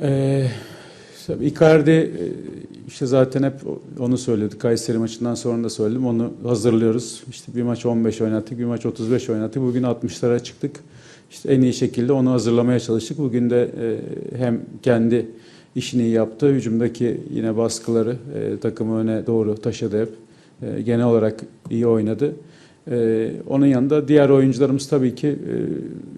Ee, Icardi e, işte zaten hep onu söyledik. Kayseri maçından sonra da söyledim. Onu hazırlıyoruz. İşte bir maç 15 oynattık, bir maç 35 oynattık. Bugün 60'lara çıktık. İşte en iyi şekilde onu hazırlamaya çalıştık. Bugün de e, hem kendi işini yaptı. Hücumdaki yine baskıları e, takımı öne doğru taşıdı hep. Genel olarak iyi oynadı. Ee, onun yanında diğer oyuncularımız tabii ki e,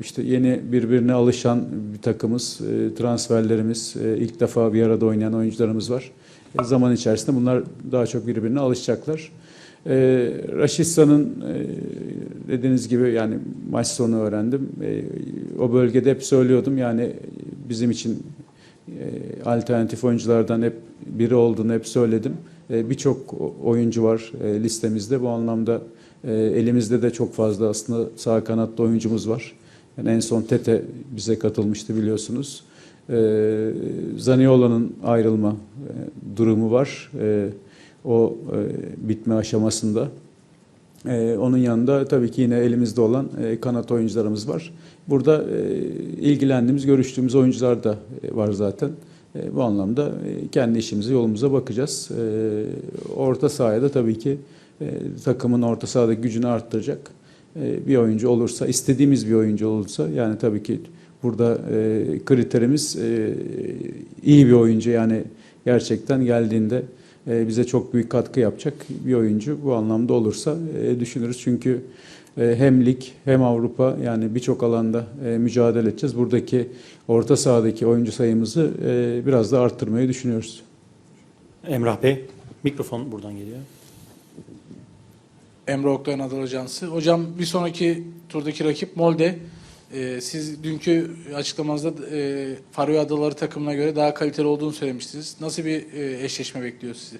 işte yeni birbirine alışan bir takımız, e, transferlerimiz, e, ilk defa bir arada oynayan oyuncularımız var. E, zaman içerisinde bunlar daha çok birbirine alışacaklar. E, Raşitsa'nın e, dediğiniz gibi yani maç sonu öğrendim. E, o bölgede hep söylüyordum yani bizim için e, alternatif oyunculardan hep biri olduğunu hep söyledim. E, Birçok oyuncu var e, listemizde bu anlamda. E, elimizde de çok fazla aslında sağ kanatta oyuncumuz var. Yani en son Tete bize katılmıştı biliyorsunuz. E, Zaniolo'nun ayrılma e, durumu var. E, o e, bitme aşamasında. E, onun yanında tabii ki yine elimizde olan e, kanat oyuncularımız var. Burada e, ilgilendiğimiz, görüştüğümüz oyuncular da e, var zaten. E, bu anlamda e, kendi işimize, yolumuza bakacağız. E, orta sahaya da tabii ki e, takımın orta sahadaki gücünü arttıracak e, bir oyuncu olursa, istediğimiz bir oyuncu olursa yani tabii ki burada e, kriterimiz e, iyi bir oyuncu yani gerçekten geldiğinde e, bize çok büyük katkı yapacak bir oyuncu bu anlamda olursa e, düşünürüz. Çünkü e, hem lig hem Avrupa yani birçok alanda e, mücadele edeceğiz. Buradaki orta sahadaki oyuncu sayımızı e, biraz da arttırmayı düşünüyoruz. Emrah Bey, mikrofon buradan geliyor. Emre Oktay Anadolu Ajansı. Hocam bir sonraki turdaki rakip Molde. Ee, siz dünkü açıklamanızda e, Faroe Adaları takımına göre daha kaliteli olduğunu söylemiştiniz. Nasıl bir e, eşleşme bekliyor sizi?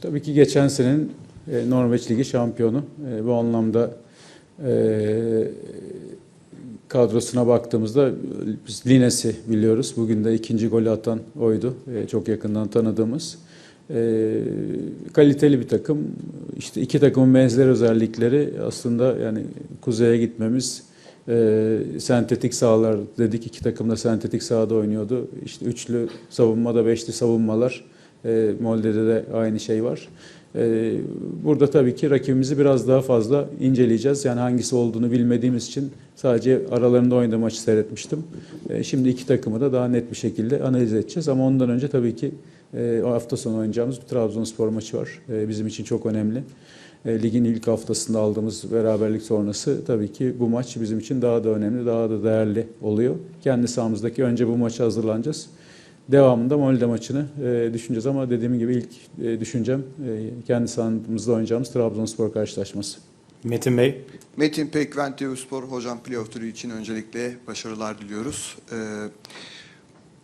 Tabii ki geçen senenin e, Norveç Ligi şampiyonu. E, bu anlamda e, kadrosuna baktığımızda biz Lines'i biliyoruz. Bugün de ikinci golü atan oydu. E, çok yakından tanıdığımız. E, kaliteli bir takım. İşte iki takımın benzer özellikleri aslında yani kuzeye gitmemiz, e, sentetik sahalar dedik. iki takım da sentetik sahada oynuyordu. İşte üçlü savunmada beşli savunmalar. E, Molde'de de aynı şey var. E, burada tabii ki rakibimizi biraz daha fazla inceleyeceğiz. Yani hangisi olduğunu bilmediğimiz için sadece aralarında oynadığı maçı seyretmiştim. E, şimdi iki takımı da daha net bir şekilde analiz edeceğiz. Ama ondan önce tabii ki e, o hafta sonu oynayacağımız bir Trabzonspor maçı var. E, bizim için çok önemli. E, ligin ilk haftasında aldığımız beraberlik sonrası tabii ki bu maç bizim için daha da önemli, daha da değerli oluyor. Kendi sahamızdaki önce bu maça hazırlanacağız. Devamında Molde maçını e, düşüneceğiz ama dediğim gibi ilk e, düşüncem e, kendi sahamızda oynayacağımız Trabzonspor karşılaşması. Metin Bey, Metin Pek, Venteo Spor hocam playoff turu için öncelikle başarılar diliyoruz. Ee,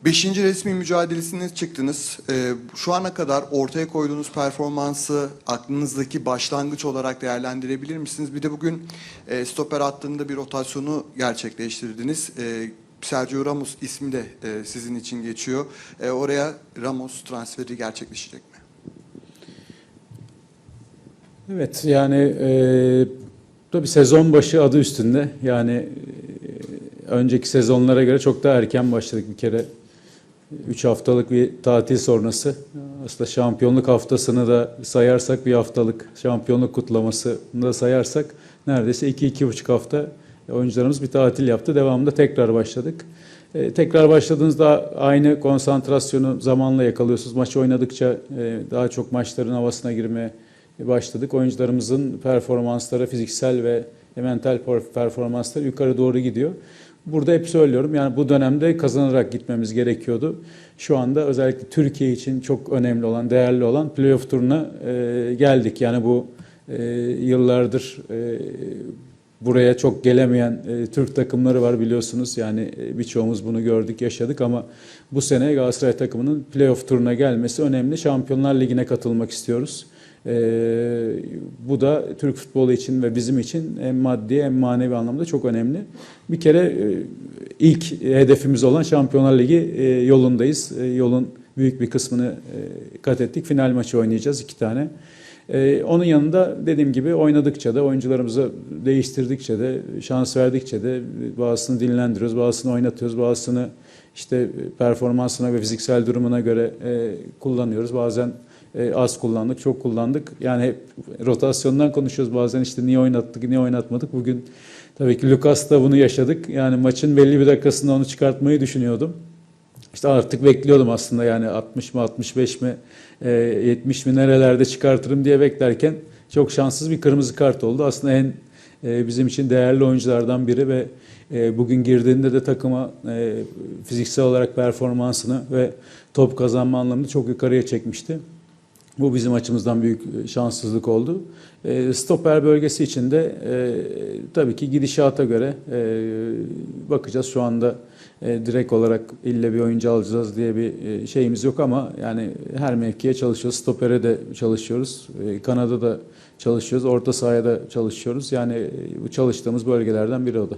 beşinci resmi mücadelesine çıktınız. Ee, şu ana kadar ortaya koyduğunuz performansı aklınızdaki başlangıç olarak değerlendirebilir misiniz? Bir de bugün e, stoper hattında bir rotasyonu gerçekleştirdiniz. Ee, Sergio Ramos ismi de e, sizin için geçiyor. E, oraya Ramos transferi gerçekleşecek mi? Evet yani e, tabii sezon başı adı üstünde. Yani e, önceki sezonlara göre çok daha erken başladık bir kere. 3 haftalık bir tatil sonrası. Aslında şampiyonluk haftasını da sayarsak bir haftalık şampiyonluk kutlamasını da sayarsak neredeyse 2-2,5 hafta oyuncularımız bir tatil yaptı. Devamında tekrar başladık. E, tekrar başladığınızda aynı konsantrasyonu zamanla yakalıyorsunuz. Maç oynadıkça e, daha çok maçların havasına girmeye başladık. Oyuncularımızın performansları, fiziksel ve mental performansları yukarı doğru gidiyor. Burada hep söylüyorum yani bu dönemde kazanarak gitmemiz gerekiyordu. Şu anda özellikle Türkiye için çok önemli olan, değerli olan playoff turuna e, geldik. Yani bu e, yıllardır e, buraya çok gelemeyen e, Türk takımları var biliyorsunuz. Yani e, birçoğumuz bunu gördük, yaşadık ama bu sene Galatasaray takımının playoff turuna gelmesi önemli. Şampiyonlar Ligi'ne katılmak istiyoruz. Ee, bu da Türk futbolu için ve bizim için hem maddi hem manevi anlamda çok önemli. Bir kere e, ilk hedefimiz olan Şampiyonlar Ligi e, yolundayız. E, yolun büyük bir kısmını kat ettik. Final maçı oynayacağız iki tane. Ee, onun yanında dediğim gibi oynadıkça da oyuncularımıza değiştirdikçe de şans verdikçe de bazısını dinlendiriyoruz, bazısını oynatıyoruz, bazısını işte performansına ve fiziksel durumuna göre e, kullanıyoruz. Bazen e, az kullandık, çok kullandık. Yani hep rotasyondan konuşuyoruz. Bazen işte niye oynattık, niye oynatmadık. Bugün tabii ki Lucas'ta bunu yaşadık. Yani maçın belli bir dakikasında onu çıkartmayı düşünüyordum. İşte artık bekliyordum aslında yani 60 mı 65 mi e, 70 mi nerelerde çıkartırım diye beklerken çok şanssız bir kırmızı kart oldu. Aslında en e, bizim için değerli oyunculardan biri ve e, bugün girdiğinde de takıma e, fiziksel olarak performansını ve top kazanma anlamında çok yukarıya çekmişti. Bu bizim açımızdan büyük e, şanssızlık oldu. E, stoper bölgesi için de e, tabii ki gidişata göre e, bakacağız. Şu anda e, direkt olarak ille bir oyuncu alacağız diye bir e, şeyimiz yok ama yani her mevkiye çalışıyoruz. Stopere de çalışıyoruz. E, Kanada da çalışıyoruz. Orta sahaya da çalışıyoruz. Yani e, çalıştığımız bölgelerden biri o da.